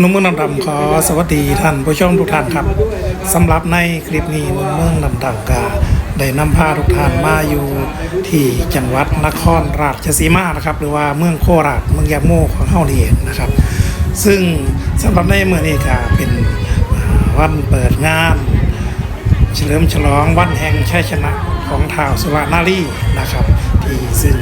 นุ่มเมืองดำๆขอสวัสดีท่านผู้ชมทุกท่านครับสำหรับในคลิปนี้นุ่มเมืองดำๆกาได้นำพาทุกท่านมาอยู่ที่จังหวัดนครราชสีมานะครับ หรือว่าเมืองโคราชเมืองยาโมของเฮานี่เองนะครับ ซึ่งสำหรับในเมื่อนี้ก็เป็นวันเปิดงาน เฉลิมฉลองวันแห่งชัยชนะของท้าวสุรนารีนะครับ ที่ซึ่ง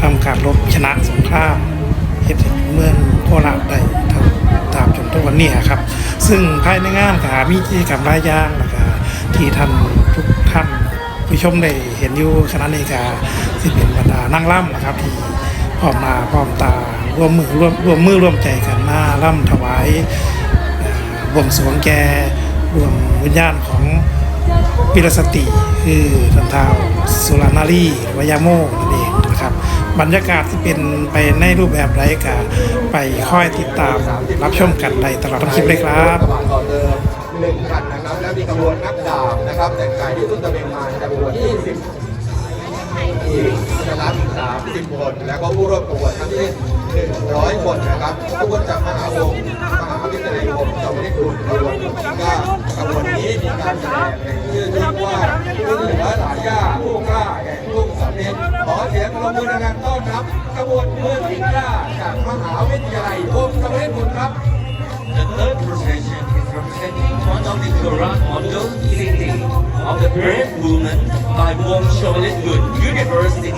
ทำการรบชนะสงครามเฮ็ดให้เมืองโคราชได้ ทุกวันนี้ครับ ซึ่งภายในงานก็มีกิจกรรมหลายอย่างนะครับที่ท่านทุกท่านผู้ชมได้เห็นอยู่ขณะนี้ก็ที่เป็นบรรดานั่งร่ำนะครับ ที่พร้อมหน้าพร้อมตาร่วมมือร่วมร่วมมือร่วมใจกันมาร่ำถวายบวงสรวงแก่ดวงวิญญาณของปิรสติ คือทันท้าวสุรานารีวยาโมนั่นเอง บบรรยากาศที่เป็นไปในรูปแบบไรก็ไปค่อยติดตามรับชมกันในตลอดทั้งคลิปเลยครับกระบะต่อเดิมหนึ่งคันนะครับ แล้วมีขบวนนักดาบนะครับ แต่งกายที่ต้นตะเบงมาจำนวน20อีกนะครับ30 คน แล้วก็ผู้ร่วมขบวนทั้งสิ้น100 คนนะครับขบวนจากมหาวงศ์มหาวิทยาลัยวงศ์สมเด็จคุณรวมก็ขบวนนี้มีการแสดงในชื่อที่ว่าผู้เหนือหลายย่าผู้กล้าแห่งทุ่ง เสียงปรบมือดังๆต้อนรับขบวนเมืองสิงห์กล้าจากมหาวิทยาลัยโอมสมเด็จคุณครับ The third procession is representing one of the Quran Ondo city of the brave woman by Wong Cholit Good University.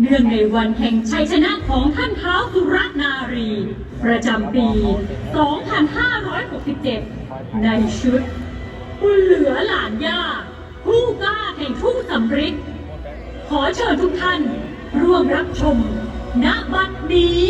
เนื่องในวันแห่งชัยชนะของท่านเท้าวสุรนารี ประจำปี 2567 ในชุดบุญเหลือหลานย่า ผู้กล้าแห่งทุ่งสำริดขอเชิญทุกท่านร่วมรับชมณบัดนี้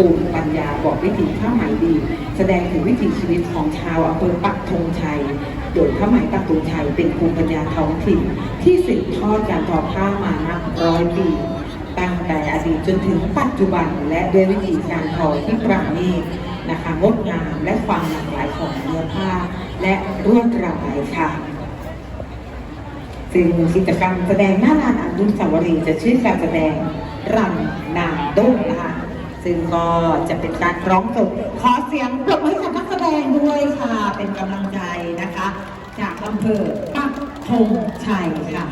ภูมิปัญญาบอกวิถีผ้าไหมดี แสดงถึงวิถีชีวิตของชาวอำเภอปักธงชัย โดยผ้าไหมปักธงชัยเป็นภูมิปัญญาท้องถิ่น ที่สืบทอดการทอผ้ามานับร้อยปีตั้งแต่อดีตจนถึงปัจจุบันและด้วยวิธีการทอที่ประณีตนะคะงดงามและความหลากหลายของเนื้อผ้า และรวดลายค่ะซึ่งกิจกรรมแสดงหน้าลานอนุสาวรีย์จะชื่อการแสดงรำนางด้งนะคะ ซึ่งก็จะเป็นการร้องสดขอเสียงปรบมือให้กับนักแสดงด้วยค่ะ เป็นกำลังใจนะคะ จากอำเภอปักธงชัยค่ะ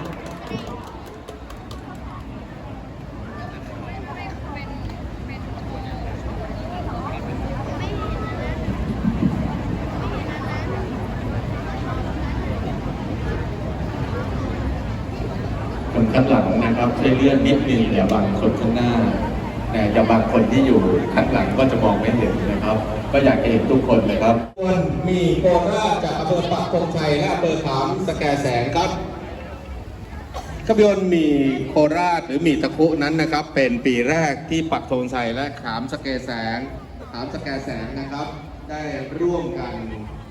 คนข้างหลังนะครับช่วยเลื่อนนิดนึงอย่าบังคนข้างหน้า แต่อย่าบังคนที่อยู่ข้างหลังก็จะมองไม่เห็นนะครับ ก็อยากเห็นทุกคนเลยครับขบวนมีโคราชจากอำเภอปักธงชัยและอำเภอขามสแกแสงครับขบวนมีโคราชหรือมีตะคุนั้นนะครับ เป็นปีแรกที่ปักธงชัยและขามสแกแสง ขามสแกแสงนะครับ ได้ร่วมกัน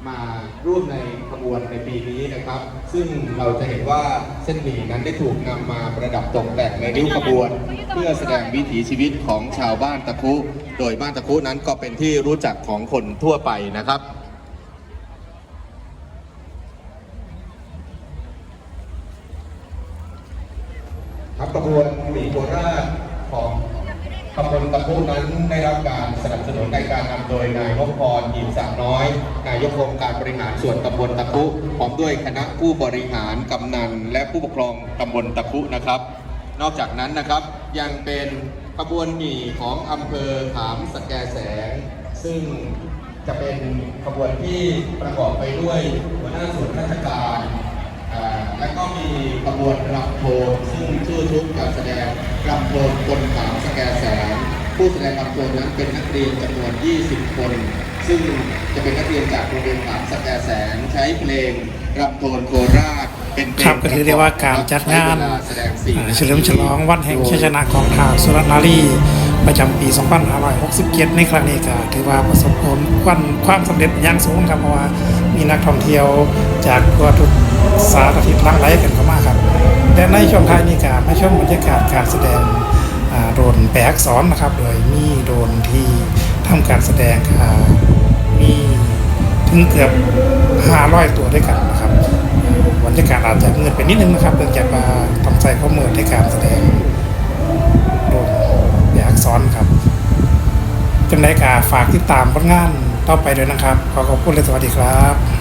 มาร่วมในขบวนในปีนี้นะครับ ซึ่งเราจะเห็นว่าเส้นหมี่นั้นได้ถูกนำมาประดับตกแต่งในริ้วขบวน เพื่อแสดงวิถีชีวิตของชาวบ้านตะคุ โดยบ้านตะคุนั้นก็เป็นที่รู้จักของคนทั่วไปนะครับครับกระบวนหมีโคราชของ ตำบลตะพุนั้นได้รับการสนับสนุนในการนำโดยนายนพพรหิมสะน้อย นายกองค์การบริหารส่วนตำบลตะพุพร้อมด้วยคณะผู้บริหารกำนัน และผู้ปกครองตำบลตะพุนะครับ นอกจากนั้นนะครับยังเป็นขบวนหมี่ของอำเภอขามสแกแสง ซึ่งจะเป็นขบวนที่ประกอบไปด้วยหัวหน้าส่วนราชการ แล้วก็มีขบวนรำโพงซึ่งชื่อชุดการแสดงรำโพงคนขามสแกแสงผู้แสดงรำโพงนั้นเป็นนักเรียนจำนวน 20 คน ซึ่งจะเป็นนักเรียนจากโรงเรียนขามสแกแสงใช้เพลงรำโทนโคราชเป็นเพลงครับก็ถือได้ว่าการจัดงานใช้เวลแสดงสี่อ่าเฉลิมฉลองวันแห่งชัยชนะของทางสุรนารีประจำปี 2567 ในครั้งนี้ก็ถือว่าประสบผลความความสำเร็จอย่างสูงครับเพราะว่า มีนักท่องเที่ยวจากทั่วทุกสารทิศหลั่งไหลกันเข้ามาครับและในช่วงท้ายนี้ก็มาชมบรรยากาศการแสดงโดนแปลอักษรนะครับ โดยมีโดนที่ทำการแสดงมีถึงเกือบ 500 ตัวด้วยกันนะครับบรรยากาศอาจจะมืดไปนิดนึงนะครับเนื่องจากว่าต้องใส่ข้อมือในการแสดงโดนแบบอักษรครับจังไดกาฝากติดตามผลงาน ต่อไปด้วยนะครับ ขอขอบคุณและสวัสดีครับ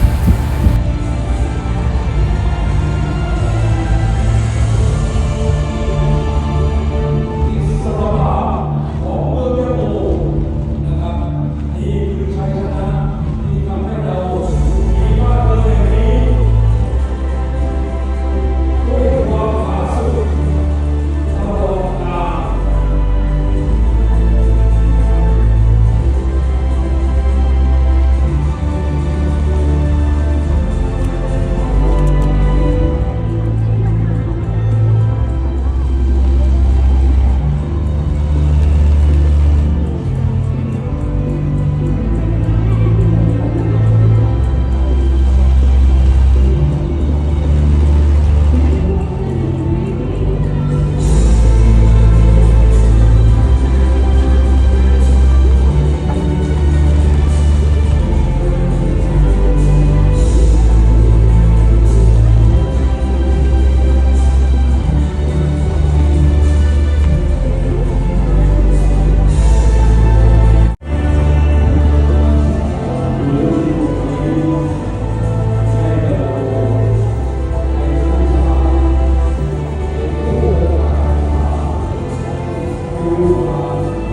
Jehovah.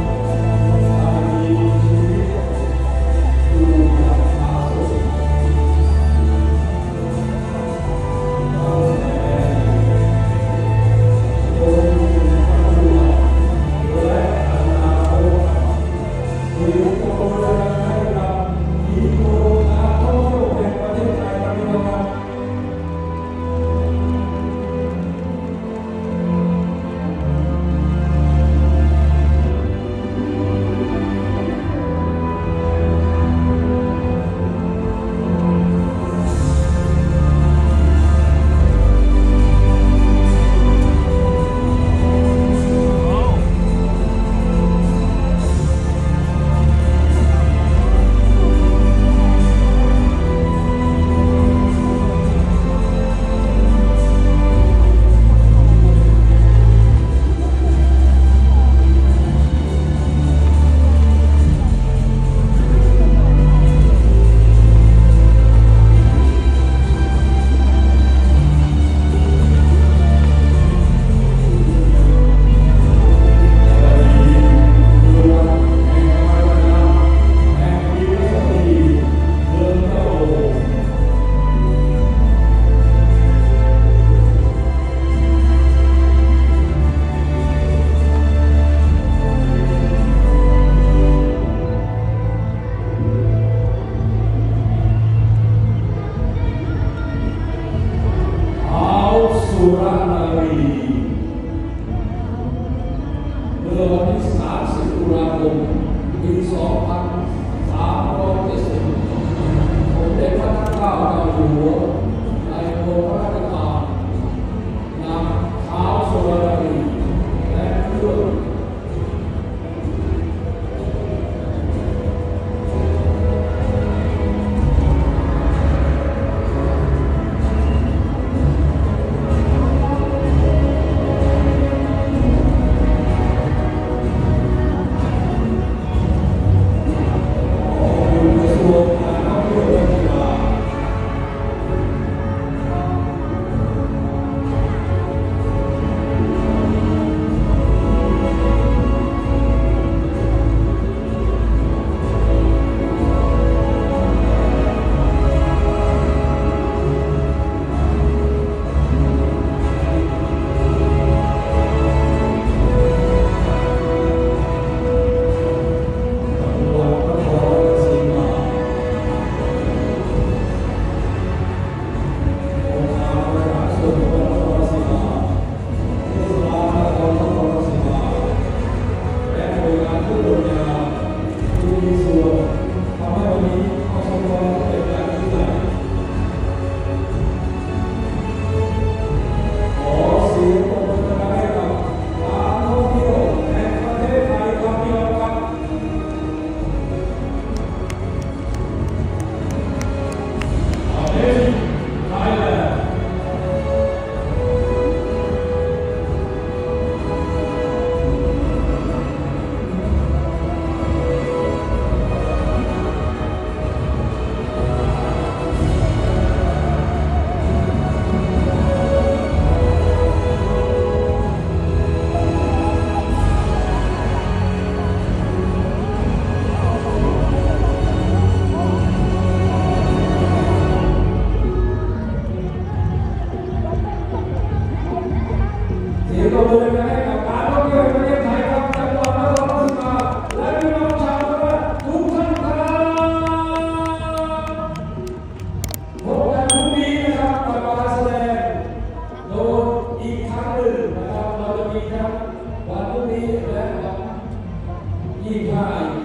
นะ